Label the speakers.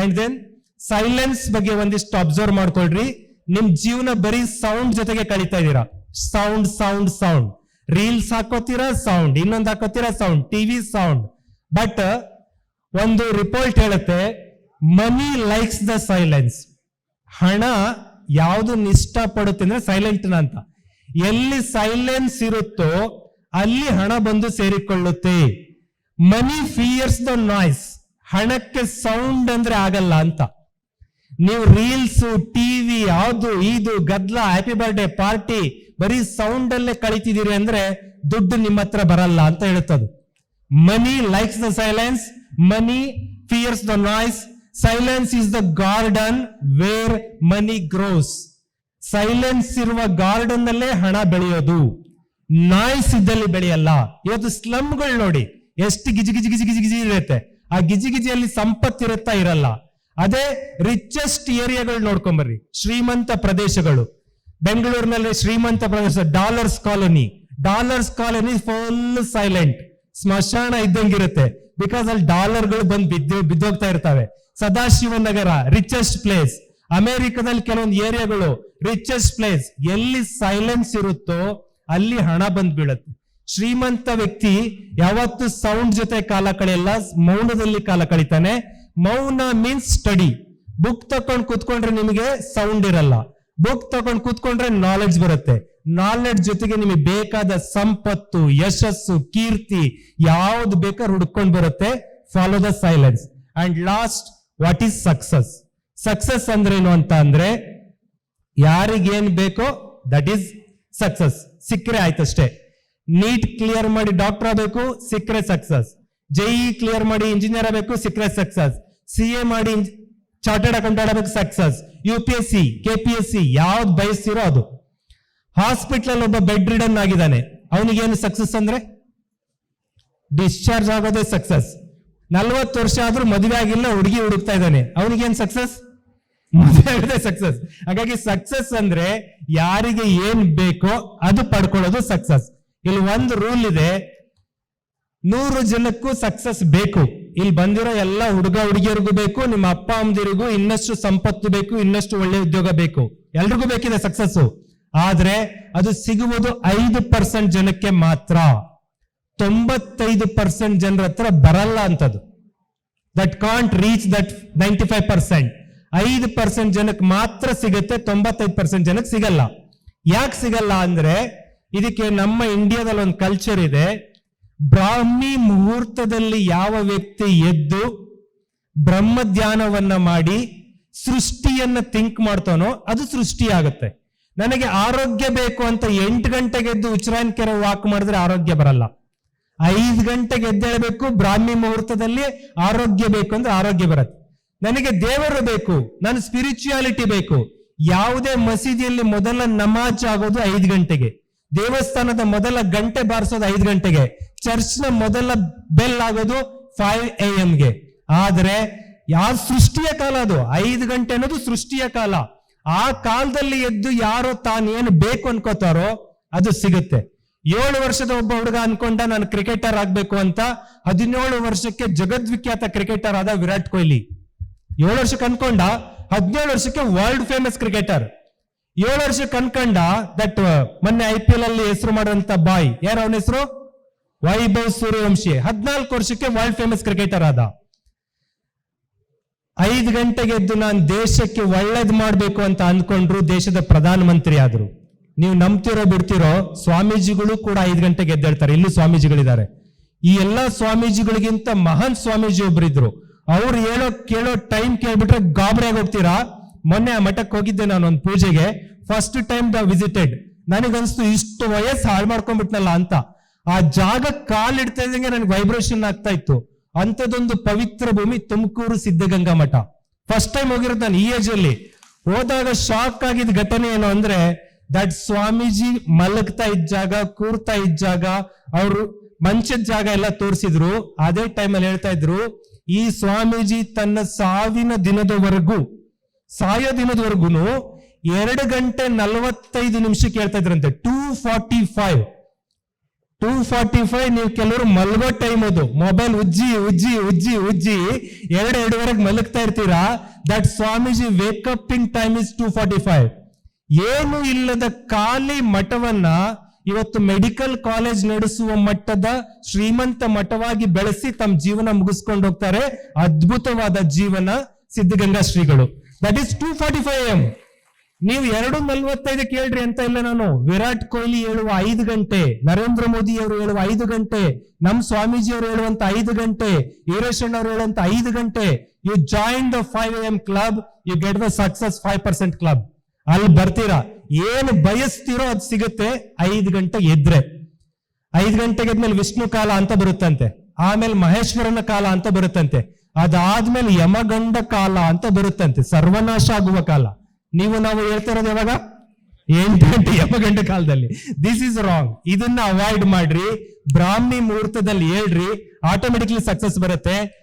Speaker 1: And then silence ಬಗ್ಗೆ ಒಂದಿಷ್ಟು observe ಮಾಡ್ಕೊಳ್ರಿ. ನಿಮ್ ಜೀವನ ಬರೀ ಸೌಂಡ್ ಜೊತೆಗೆ ಕಳೀತಾ ಇದ್ದೀರಾ. ಸೌಂಡ್ ಸೌಂಡ್ ಸೌಂಡ್ ರೀಲ್ಸ್ ಹಾಕೋತೀರಾ ಸೌಂಡ್ ಇನ್ನೊಂದು ಹಾಕೋತೀರಾ ಸೌಂಡ್ ಟಿವಿ ಸೌಂಡ್ ಬಟ್ ಒಂದು ರಿಪೋರ್ಟ್ ಹೇಳುತ್ತೆ ಮನಿ ಲೈಕ್ಸ್ ದ ಸೈಲೆನ್ಸ್ ಹಣ ಯಾವುದು ಇಷ್ಟ ಪಡುತ್ತೆ ಅಂದ್ರೆ ಸೈಲೆಂಟ್ ಅಂತ. ಎಲ್ಲಿ ಸೈಲೆನ್ಸ್ ಇರುತ್ತೋ ಅಲ್ಲಿ ಹಣ ಬಂದು ಸೇರಿಕೊಳ್ಳುತ್ತೆ. ಮನಿ ಫಿಯರ್ಸ್ ದ ನಾಯ್ಸ್ ಹಣಕ್ಕೆ ಸೌಂಡ್ ಅಂದ್ರೆ ಆಗಲ್ಲ ಅಂತ. ನೀವು ರೀಲ್ಸ್ ಟಿವಿ ಯಾವುದು ಇದು ಗದ್ಲ ಹ್ಯಾಪಿ ಬರ್ಡೇ ಪಾರ್ಟಿ ಬರೀ ಸೌಂಡ್ ಅಲ್ಲೇ ಕಳಿತಿದ್ದೀರಿ ಅಂದ್ರೆ ದುಡ್ಡು ನಿಮ್ಮ ಹತ್ರ ಬರಲ್ಲ ಅಂತ ಹೇಳುತ್ತದು. Money likes the silence money fears the noise silence is the garden where money grows silence ಇರುವ ಗಾರ್ಡನ್ ಅಲ್ಲೇ ಹಣ ಬೆಳೆಯೋದು. ನಾಯ್ಸ್ ಇದ್ದಲ್ಲಿ ಬೆಳೆಯಲ್ಲ. ಇವತ್ತು ಸ್ಲಮ್ಗಳು ನೋಡಿ, ಎಷ್ಟು ಗಿಜಿ ಗಿಜಿ ಗಿಜಿ ಗಿಜಿ ಗಿಜಿ ಇರುತ್ತೆ. ಆ ಗಿಜಿಗಿಜಿಯಲ್ಲಿ ಸಂಪತ್ತು ಇರುತ್ತಾ ಇರಲ್ಲ. ಅದೇ ರಿಚೆಸ್ಟ್ ಏರಿಯಾಗಳು ನೋಡ್ಕೊಂಬರ್ರಿ ಶ್ರೀಮಂತ ಪ್ರದೇಶಗಳು. ಬೆಂಗಳೂರಿನಲ್ಲಿ ಶ್ರೀಮಂತ ಪ್ರದೇಶ dollars colony dollars colony full silent ಸ್ಮಶಾನ ಇದ್ದಂಗಿರುತ್ತೆ. ಬಿಕಾಸ್ ಅಲ್ಲಿ ಡಾಲರ್ಗಳು ಬಂದು ಬಿದ್ದು, ಬಿದ್ದೋಗ್ತಾ ಇರ್ತವೆ. ಸದಾಶಿವ ನಗರ ರಿಚೆಸ್ಟ್ ಪ್ಲೇಸ್ ಅಮೆರಿಕದಲ್ಲಿ ಕೆಲವೊಂದು ಏರಿಯಾಗಳು ರಿಚೆಸ್ಟ್ ಪ್ಲೇಸ್ ಎಲ್ಲಿ ಸೈಲೆನ್ಸ್ ಇರುತ್ತೋ ಅಲ್ಲಿ ಹಣ ಬಂದ್ ಬೀಳುತ್ತೆ. ಶ್ರೀಮಂತ ವ್ಯಕ್ತಿ ಯಾವತ್ತು ಸೌಂಡ್ ಜೊತೆ ಕಾಲ ಕಳೆಯಲ್ಲ, ಮೌನದಲ್ಲಿ ಕಾಲ ಕಳಿತಾನೆ. ಮೌನ ಮೀನ್ಸ್ ಸ್ಟಡಿ ಬುಕ್ ತಕೊಂಡ್ ಕೂತ್ಕೊಂಡ್ರೆ ನಿಮಗೆ ಸೌಂಡ್ ಇರಲ್ಲ. ಬುಕ್ ತಕೊಂಡ್ ಕೂತ್ಕೊಂಡ್ರೆ ನಾಲೆಡ್ಜ್ ಬರುತ್ತೆ. ನಾಲೆಡ್ಜ್ ಜೊತೆಗೆ ನಿಮಗೆ ಬೇಕಾದ ಸಂಪತ್ತು, ಯಶಸ್ಸು, ಕೀರ್ತಿ ಯಾವ್ದು ಬೇಕಾದ್ರೆ ಹುಡ್ಕೊಂಡ್ ಬರುತ್ತೆ. Follow the silence and last what is success success ಅಂದ್ರೇನು ಅಂತ ಅಂದ್ರೆ, ಯಾರಿಗೇನ್ ಬೇಕೋ ದಟ್ ಈಸ್ ಸಕ್ಸಸ್ ಸಿಕ್ಕರೆ ಆಯ್ತಷ್ಟೇ. ನೀಟ್ ಕ್ಲಿಯರ್ ಮಾಡಿ ಡಾಕ್ಟರ್ ಆಗಬೇಕು ಸಿಕ್ಕರೆ ಸಕ್ಸಸ್ ಜೆಇ ಕ್ಲಿಯರ್ ಮಾಡಿ ಇಂಜಿನಿಯರ್ ಆಗಬೇಕು ಸಿಕ್ಕರೆ ಸಕ್ಸಸ್ ಸಿ ಎ ಮಾಡಿ ಚಾರ್ಟರ್ಡ್ ಅಕೌಂಟೆಂಟ್ ಆಗಬೇಕು success U P S C K P S C ಯಾವ್ದು ಬಯಸ್ತಿರೋ ಅದು. ಹಾಸ್ಪಿಟಲ್ ಒಬ್ಬ ಬೆಡ್ ರಿಡನ್ ಆಗಿದ್ದಾನೆ. ಅವನಿಗೇನು ಸಕ್ಸಸ್ ಅಂದ್ರೆ? ಡಿಸ್ಚಾರ್ಜ್ ಆಗೋದೇ ಸಕ್ಸಸ್ ನಲ್ವತ್ತು ವರ್ಷ ಆದ್ರೂ ಮದುವೆ ಆಗಿಲ್ಲ, ಹುಡುಗಿ ಹುಡುಕ್ತಾ ಇದ್ದಾನೆ. ಅವನಿಗೇನು ಸಕ್ಸಸ್ ಮದುವೆ ಆಗೋದೇ ಸಕ್ಸಸ್ ಹಾಗಾಗಿ ಸಕ್ಸಸ್ ಅಂದ್ರೆ ಯಾರಿಗೆ ಏನ್ ಬೇಕೋ ಅದು ಪಡ್ಕೊಳ್ಳೋದು ಸಕ್ಸಸ್ ಇಲ್ಲಿ ಒಂದು ರೂಲ್ ಇದೆ. ನೂರು ಜನಕ್ಕೂ ಸಕ್ಸಸ್ ಬೇಕು. ಇಲ್ಲಿ ಬಂದಿರೋ ಎಲ್ಲ ಹುಡುಗ ಹುಡುಗಿಯರಿಗೂ ಬೇಕು, ನಿಮ್ಮ ಅಪ್ಪ ಅಮ್ಮದಿರಿಗೂ ಇನ್ನಷ್ಟು ಸಂಪತ್ತು ಬೇಕು, ಇನ್ನಷ್ಟು ಒಳ್ಳೆ ಉದ್ಯೋಗ ಬೇಕು. ಎಲ್ರಿಗೂ ಬೇಕಿದೆ ಸಕ್ಸಸ್ ಆದ್ರೆ ಅದು ಸಿಗುವುದು ಐದು ಪರ್ಸೆಂಟ್ ಜನಕ್ಕೆ ಮಾತ್ರ. ತೊಂಬತ್ತೈದು ಪರ್ಸೆಂಟ್ ಜನರ ಹತ್ರ ಬರಲ್ಲ ಅಂತದು. That can't reach that ninety five percent ಐದು ಪರ್ಸೆಂಟ್ ಜನಕ್ಕೆ ಮಾತ್ರ ಸಿಗುತ್ತೆ, ತೊಂಬತ್ತೈದು ಪರ್ಸೆಂಟ್ ಜನಕ್ಕೆ ಸಿಗಲ್ಲ. ಯಾಕೆ ಸಿಗಲ್ಲ ಅಂದ್ರೆ ಇದಕ್ಕೆ ನಮ್ಮ ಇಂಡಿಯಾದಲ್ಲಿ ಒಂದು ಕಲ್ಚರ್ ಇದೆ. ಬ್ರಾಹ್ಮಿ ಮುಹೂರ್ತದಲ್ಲಿ ಯಾವ ವ್ಯಕ್ತಿ ಎದ್ದು ಬ್ರಹ್ಮ ಧ್ಯಾನವನ್ನ ಮಾಡಿ ಸೃಷ್ಟಿಯನ್ನ ಥಿಂಕ್ ಮಾಡ್ತಾನೋ ಅದು ಸೃಷ್ಟಿ ಆಗುತ್ತೆ. ನನಗೆ ಆರೋಗ್ಯ ಬೇಕು ಅಂತ ಎಂಟು ಗಂಟೆಗೆ ಎದ್ದು ಉಚ್ಚರಾಯನ್ ಕೆರೆ ವಾಕ್ ಮಾಡಿದ್ರೆ ಆರೋಗ್ಯ ಬರಲ್ಲ. ಐದು ಗಂಟೆಗೆ ಎದ್ದೇಳಬೇಕು, ಬ್ರಾಹ್ಮಿ ಮುಹೂರ್ತದಲ್ಲಿ ಆರೋಗ್ಯ ಬೇಕು ಅಂದ್ರೆ ಆರೋಗ್ಯ ಬರುತ್ತೆ. ನನಗೆ ದೇವರು ಬೇಕು, ನನ್ನ ಸ್ಪಿರಿಚುಯಾಲಿಟಿ ಬೇಕು. ಯಾವುದೇ ಮಸೀದಿಯಲ್ಲಿ ಮೊದಲ ನಮಾಜ್ ಆಗೋದು ಐದು ಗಂಟೆಗೆ. ದೇವಸ್ಥಾನದ ಮೊದಲ ಗಂಟೆ ಬಾರಿಸೋದು ಐದು ಗಂಟೆಗೆ, ಚರ್ಚ್ನ ಮೊದಲ ಬೆಲ್ ಆಗೋದು ಫೈವ್ ಎ ಎಂಗೆ ಆದ್ರೆ ಯಾವ ಸೃಷ್ಟಿಯ ಕಾಲ ಅದು? ಐದು ಗಂಟೆ ಅನ್ನೋದು ಸೃಷ್ಟಿಯ ಕಾಲ. ಆ ಕಾಲದಲ್ಲಿ ಎದ್ದು ಯಾರೋ ತಾನೇನು ಬೇಕು ಅನ್ಕೋತಾರೋ, ಅದು ಸಿಗುತ್ತೆ. ಏಳು ವರ್ಷದ ಒಬ್ಬ ಹುಡುಗ ಅನ್ಕೊಂಡ ನಾನು ಕ್ರಿಕೆಟರ್ ಆಗ್ಬೇಕು ಅಂತ ಹದಿನೇಳು ವರ್ಷಕ್ಕೆ ಜಗದ್ವಿಖ್ಯಾತ ಕ್ರಿಕೆಟರ್ ಆದ ವಿರಾಟ್ ಕೊಹ್ಲಿ. ಏಳು ವರ್ಷಕ್ಕೆ ಅನ್ಕೊಂಡ, ಹದಿನೇಳು ವರ್ಷಕ್ಕೆ ವರ್ಲ್ಡ್ ಫೇಮಸ್ ಕ್ರಿಕೆಟರ್ ಏಳು ವರ್ಷಕ್ಕೆ ಕನ್ಕಂಡ ದಟ್ ಮೊನ್ನೆ ಐ ಪಿ ಎಲ್ ಅಲ್ಲಿ ಹೆಸರು ಮಾಡುವಂತ ಬಾಯ್. ಯಾರು ಅವನ ಹೆಸರು? ವೈಭವ್ ಸೂರ್ಯವಂಶಿ. ಹದಿನಾಲ್ಕು ವರ್ಷಕ್ಕೆ ವರ್ಲ್ಡ್ ಫೇಮಸ್ ಕ್ರಿಕೆಟರ್ ಆದ. ಐದು ಗಂಟೆಗೆ ಎದ್ದು ನಾನು ದೇಶಕ್ಕೆ ಒಳ್ಳೇದ್ ಮಾಡಬೇಕು ಅಂತ ಅಂದ್ಕೊಂಡ್ರು ದೇಶದ ಪ್ರಧಾನ ಮಂತ್ರಿ ಆದ್ರು. ನೀವು ನಂಬ್ತಿರೋ ಬಿಡ್ತಿರೋ ಸ್ವಾಮೀಜಿಗಳು ಕೂಡ ಐದು ಗಂಟೆಗೆ ಎದ್ದೇಳ್ತಾರೆ ಇಲ್ಲಿ ಸ್ವಾಮೀಜಿಗಳಿದ್ದಾರೆ. ಈ ಎಲ್ಲಾ ಸ್ವಾಮೀಜಿಗಳಿಗಿಂತ ಮಹಾನ್ ಸ್ವಾಮೀಜಿ ಒಬ್ಬರಿದ್ರು ಅವ್ರು ಹೇಳೋ, ಕೇಳೋ ಟೈಮ್ ಕೇಳ್ಬಿಟ್ರೆ ಗಾಬರಿ ಆಗಿ ಹೋಗ್ತೀರಾ ಮೊನ್ನೆ ಆ ಮಠಕ್ಕೆ ಹೋಗಿದ್ದೆ ನಾನು ಒಂದು ಪೂಜೆಗೆ. ಫಸ್ಟ್ ಟೈಮ್ ದ ವಿಸಿಟೆಡ್ ನನಗನ್ಸ್ತು ಇಷ್ಟು ವಯಸ್ಸು ಹಾಳು ಮಾಡ್ಕೊಂಡ್ಬಿಟ್ನಲ್ಲ ಅಂತ. ಆ ಜಾಗ ಕಾಲಿಡ್ತಾ ಇದ್ದಂಗೆ ನನಗೆ ವೈಬ್ರೇಷನ್ ಆಗ್ತಾ ಇತ್ತು. ಅಂಥದ್ದೊಂದು ಪವಿತ್ರ ಭೂಮಿ ತುಮಕೂರು ಸಿದ್ಧಗಂಗಾ ಮಠ. ಫಸ್ಟ್ ಟೈಮ್ ಹೋಗಿರೋದು ನಾನು ಈ ಏಜ್ ಅಲ್ಲಿ. ಹೋದಾಗ ಶಾಕ್ ಆಗಿದ್ದ ಘಟನೆ ಏನು ಅಂದ್ರೆ, ದಟ್ ಸ್ವಾಮೀಜಿ ಮಲಗ್ತಾ ಇದ್ದ ಜಾಗ, ಕೂರ್ತಾ ಇದ್ದ ಜಾಗ, ಅವರು ಮಂಚದ ಜಾಗ ಎಲ್ಲ ತೋರಿಸಿದ್ರು. ಅದೇ ಟೈಮಲ್ಲಿ ಹೇಳ್ತಾ ಇದ್ರು, ಈ ಸ್ವಾಮೀಜಿ ತನ್ನ ಸಾವಿನ ದಿನದವರೆಗೂ ಸಾಯೋ ದಿನದವರೆಗೂ ಎರಡು ಗಂಟೆ ನಲವತ್ತೈದು ನಿಮಿಷ ಕೇಳ್ತಾ ಇದ್ರಂತೆ. Two forty five two forty five ನೀವು ಕೆಲವರು ಮಲಗೋ ಟೈಮ್ ಅದು. ಮೊಬೈಲ್ ಉಜ್ಜಿ ಉಜ್ಜಿ ಉಜ್ಜಿ ಉಜ್ಜಿ ಎರಡು, ಎರಡುವರೆಗೆ ಮಲಗ್ತಾ ಇರ್ತೀರಾ? That Swamiji wake up time is two forty five ಏನು ಇಲ್ಲದ ಖಾಲಿ ಮಠವನ್ನ ಇವತ್ತು ಮೆಡಿಕಲ್ ಕಾಲೇಜ್ ನಡೆಸುವ ಮಟ್ಟದ ಶ್ರೀಮಂತ ಮಠವಾಗಿ ಬೆಳೆಸಿ ತಮ್ಮ ಜೀವನ ಮುಗಿಸ್ಕೊಂಡು ಹೋಗ್ತಾರೆ. ಅದ್ಭುತವಾದ ಜೀವನ ಸಿದ್ಧಗಂಗಾ ಶ್ರೀಗಳು. That is two forty five AM ನೀವು ಎರಡು ನಲ್ವತ್ತೈದು ಕೇಳ್ರಿ ಅಂತ ಇಲ್ಲ ನಾನು. ವಿರಾಟ್ ಕೊಹ್ಲಿ ಹೇಳುವ ಐದು ಗಂಟೆ, ನರೇಂದ್ರ ಮೋದಿ ಅವರು ಹೇಳುವ ಐದು ಗಂಟೆ, ನಮ್ ಸ್ವಾಮೀಜಿ ಅವರು ಹೇಳುವಂತ ಐದು ಗಂಟೆ ಈರೇಶಣ್ಣ ಅವರು ಹೇಳುವಂತ ಐದು ಗಂಟೆ you join the five AM club you get the success five percent club ಅಲ್ಲಿ ಬರ್ತೀರಾ? ಏನು ಬಯಸ್ತಿರೋ ಅದು ಸಿಗುತ್ತೆ. ಐದು ಗಂಟೆ ಎದ್ರೆ. ಐದು ಗಂಟೆಗೆ ಮೇಲೆ ವಿಷ್ಣು ಕಾಲ ಅಂತ ಬರುತ್ತಂತೆ. ಆಮೇಲೆ ಮಹೇಶ್ವರನ ಕಾಲ ಅಂತ ಬರುತ್ತಂತೆ. ಅದಾದ್ಮೇಲೆ ಯಮಗಂಡ ಕಾಲ ಅಂತ ಬರುತ್ತಂತೆ. ಸರ್ವನಾಶ ಆಗುವ ಕಾಲ. ನೀವು ನಾವು ಹೇಳ್ತಾ ಇರೋದು ಯಾವಾಗ? ಎಂಟು ಯಮಗಂಡ ಕಾಲದಲ್ಲಿ. ದಿಸ್ ಇಸ್ ರಾಂಗ್ ಇದನ್ನ ಅವಾಯ್ಡ್ ಮಾಡ್ರಿ. ಬ್ರಾಹ್ಮಿ ಮುಹೂರ್ತದಲ್ಲಿ ಹೇಳ್ರಿ. ಆಟೋಮೆಟಿಕ್ಲಿ ಸಕ್ಸಸ್ ಬರುತ್ತೆ.